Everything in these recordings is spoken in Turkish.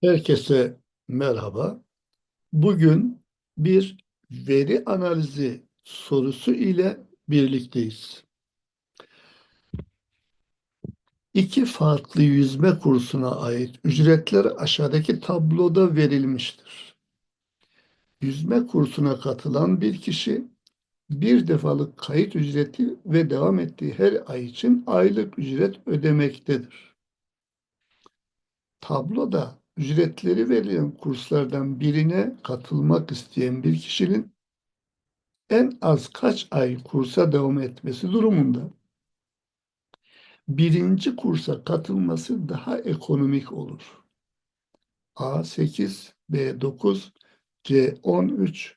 Herkese merhaba. Bugün bir veri analizi sorusu ile birlikteyiz. İki farklı yüzme kursuna ait ücretler aşağıdaki tabloda verilmiştir. Yüzme kursuna katılan bir kişi bir defalık kayıt ücreti ve devam ettiği her ay için aylık ücret ödemektedir. Tabloda ücretleri verilen kurslardan birine katılmak isteyen bir kişinin en az kaç ay kursa devam etmesi durumunda birinci kursa katılması daha ekonomik olur. A 8, B 9, C 13,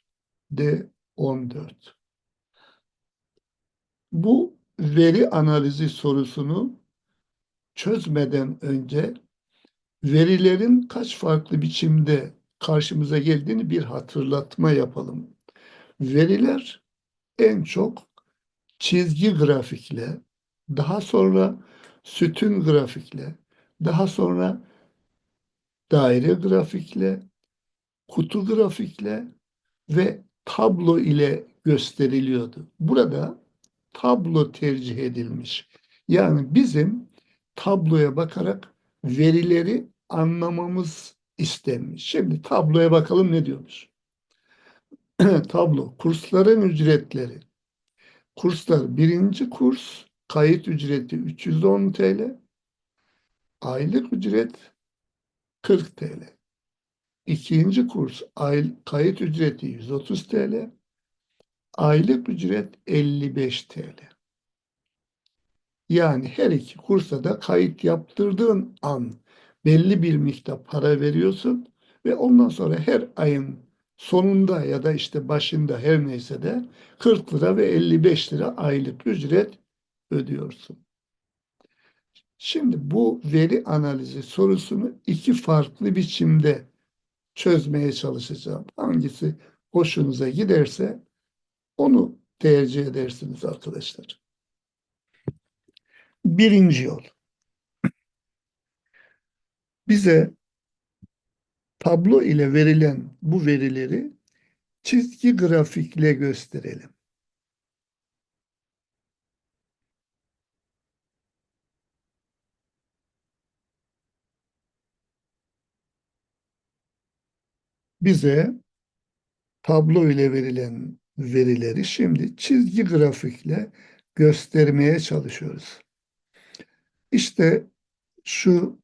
D 14. Bu veri analizi sorusunu çözmeden önce verilerin kaç farklı biçimde karşımıza geldiğini bir hatırlatma yapalım. Veriler en çok çizgi grafikle, daha sonra sütun grafikle, daha sonra daire grafikle, kutu grafikle ve tablo ile gösteriliyordu. Burada tablo tercih edilmiş. Yani bizim tabloya bakarak verileri anlamamız istenmiş. Şimdi tabloya bakalım ne diyormuş. Tablo, kursların ücretleri. Kurslar birinci kurs kayıt ücreti 310 TL. Aylık ücret 40 TL. İkinci kurs ay, kayıt ücreti 130 TL. Aylık ücret 55 TL. Yani her iki kursa da kayıt yaptırdığın an belli bir miktar para veriyorsun ve ondan sonra her ayın sonunda ya da işte başında her neyse de 40 lira ve 55 lira aylık ücret ödüyorsun. Şimdi bu veri analizi sorusunu iki farklı biçimde çözmeye çalışacağım. Hangisi hoşunuza giderse onu tercih edersiniz arkadaşlar. Birinci yol. Bize tablo ile verilen bu verileri çizgi grafikle gösterelim. Bize tablo ile verilen verileri şimdi çizgi grafikle göstermeye çalışıyoruz. İşte şu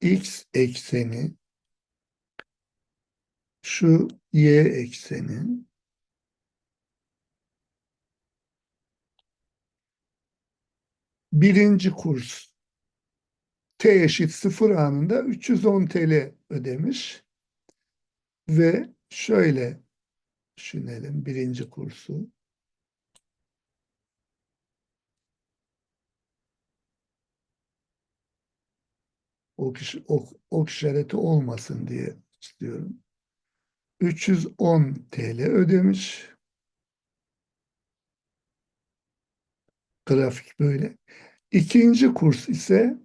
x ekseni, şu y ekseni, birinci kurs t eşit sıfır anında 310 TL ödemiş ve şöyle düşünelim birinci kursu. Ok, ok, ok işareti olmasın diye istiyorum. 310 TL ödemiş. Grafik böyle. İkinci kurs ise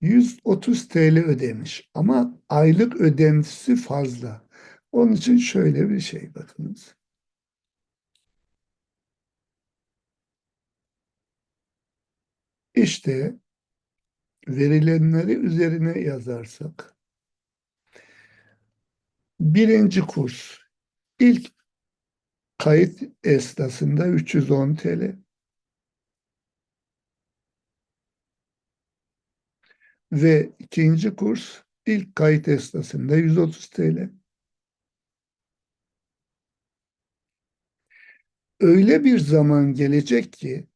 130 TL ödemiş ama aylık ödentisi fazla. Onun için şöyle bir şey bakınız. İşte verilenleri üzerine yazarsak birinci kurs ilk kayıt esnasında 310 TL ve ikinci kurs ilk kayıt esnasında 130 TL. Öyle bir zaman gelecek ki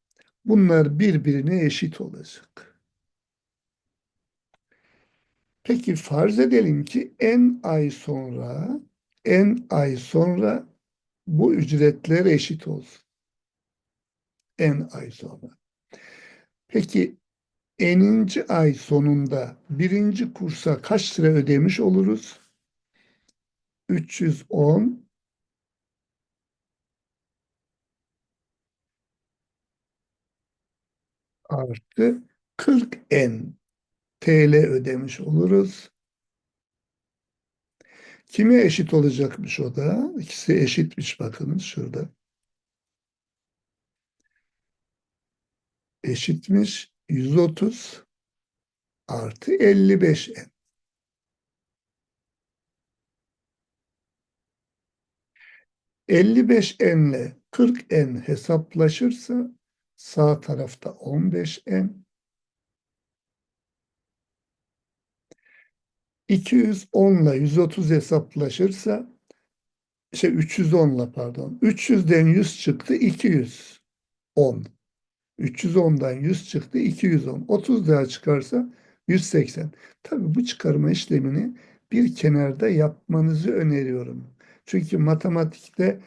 bunlar birbirine eşit olacak. Peki farz edelim ki en ay sonra en ay sonra bu ücretler eşit olsun. En ay sonra. Peki eninci ay sonunda birinci kursa kaç lira ödemiş oluruz? 310 artı 40 n TL ödemiş oluruz. Kime eşit olacakmış o da? İkisi eşitmiş bakınız şurada. Eşitmiş 130 artı 55n. 55n ile 40n hesaplaşırsa sağ tarafta 15n 210 ile 130 hesaplaşırsa şey 310 ile pardon. 300'den 100 çıktı 210 310'dan 100 çıktı 210 30 daha çıkarsa 180 tabi bu çıkarma işlemini bir kenarda yapmanızı öneriyorum. Çünkü matematikte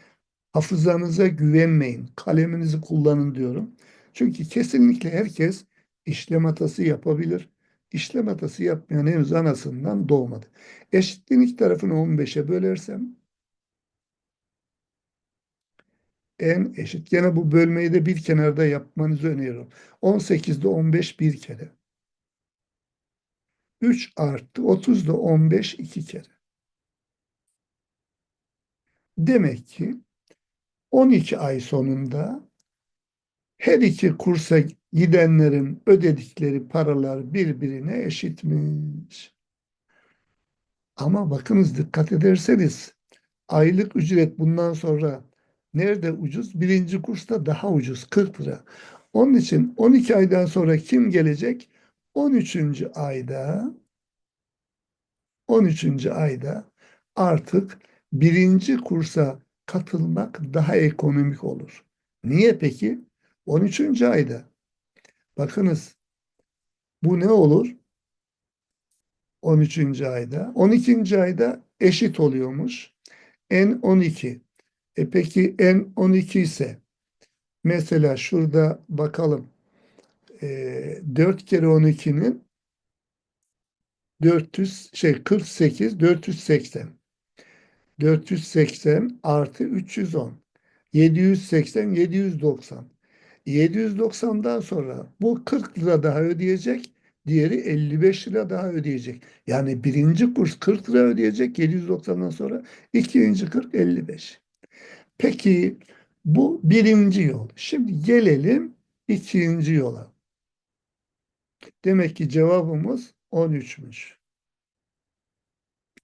hafızanıza güvenmeyin kaleminizi kullanın diyorum. Çünkü kesinlikle herkes işlem hatası yapabilir işlem hatası yapmayan henüz anasından doğmadı. Eşitliğin iki tarafını 15'e bölersem en eşit. Gene bu bölmeyi de bir kenarda yapmanızı öneriyorum. 18'de 15 bir kere. 3 arttı. 30'da 15 iki kere. Demek ki 12 ay sonunda her iki kursa gidenlerin ödedikleri paralar birbirine eşitmiş. Ama bakınız dikkat ederseniz aylık ücret bundan sonra nerede ucuz? Birinci kursta daha ucuz 40 lira. Onun için 12 aydan sonra kim gelecek? 13. ayda 13. ayda artık birinci kursa katılmak daha ekonomik olur. Niye peki? 13. ayda. Bakınız bu ne olur? 13. ayda. 12. ayda eşit oluyormuş. N 12. E peki N 12 ise mesela şurada bakalım. E, 4 kere 12'nin 400 şey 48 480 480 artı 310 780 790 790'dan sonra bu 40 lira daha ödeyecek. Diğeri 55 lira daha ödeyecek. Yani birinci kurs 40 lira ödeyecek 790'dan sonra. ikinci 40 55. Peki bu birinci yol. Şimdi gelelim ikinci yola. Demek ki cevabımız 13'müş.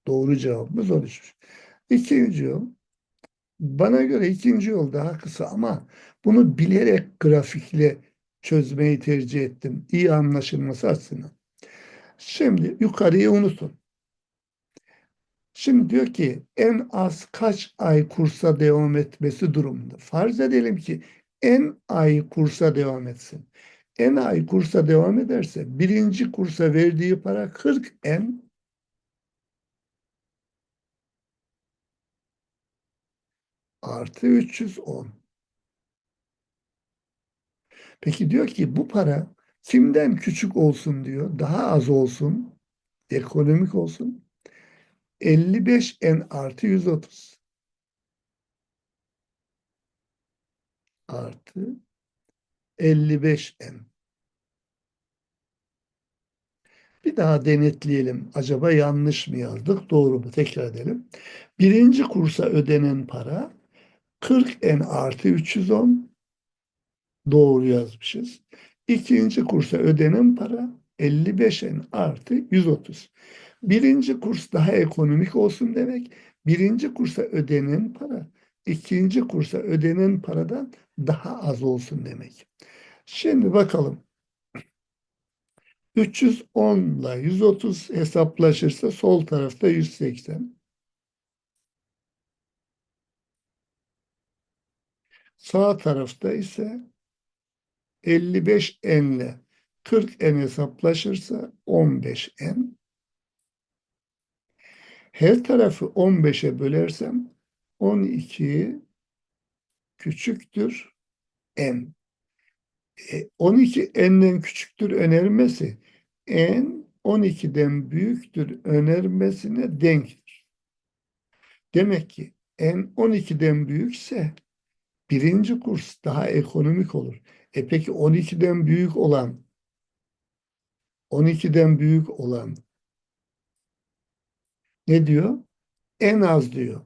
Doğru cevabımız 13'müş. İkinci yol. Bana göre ikinci yol daha kısa ama bunu bilerek grafikle çözmeyi tercih ettim. İyi anlaşılması açısından. Şimdi yukarıyı unutun. Şimdi diyor ki en az kaç ay kursa devam etmesi durumunda. Farz edelim ki en ay kursa devam etsin. En ay kursa devam ederse birinci kursa verdiği para 40 en artı 310. Peki diyor ki bu para kimden küçük olsun diyor. Daha az olsun. Ekonomik olsun. 55 n artı 130. Artı 55 n. Bir daha denetleyelim. Acaba yanlış mı yazdık? Doğru mu? Tekrar edelim. Birinci kursa ödenen para 40 n artı 310 doğru yazmışız. İkinci kursa ödenen para 55 n artı 130. Birinci kurs daha ekonomik olsun demek. Birinci kursa ödenen para ikinci kursa ödenen paradan daha az olsun demek. Şimdi bakalım. 310 ile 130 hesaplaşırsa sol tarafta 180. Sağ tarafta ise 55 n ile 40 n hesaplaşırsa 15 n. Her tarafı 15'e bölersem 12 küçüktür n. E, 12 n'den küçüktür önermesi n 12'den büyüktür önermesine denktir. Demek ki n 12'den büyükse birinci kurs daha ekonomik olur. E peki 12'den büyük olan 12'den büyük olan ne diyor? en az diyor.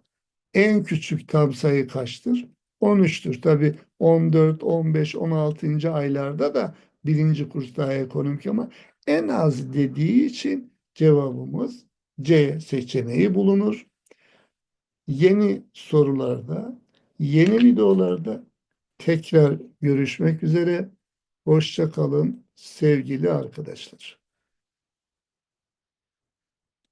En küçük tam sayı kaçtır? 13'tür. Tabi 14, 15, 16. aylarda da birinci kurs daha ekonomik ama en az dediği için cevabımız C seçeneği bulunur. Yeni sorularda, yeni videolarda tekrar görüşmek üzere. Hoşça kalın sevgili arkadaşlar.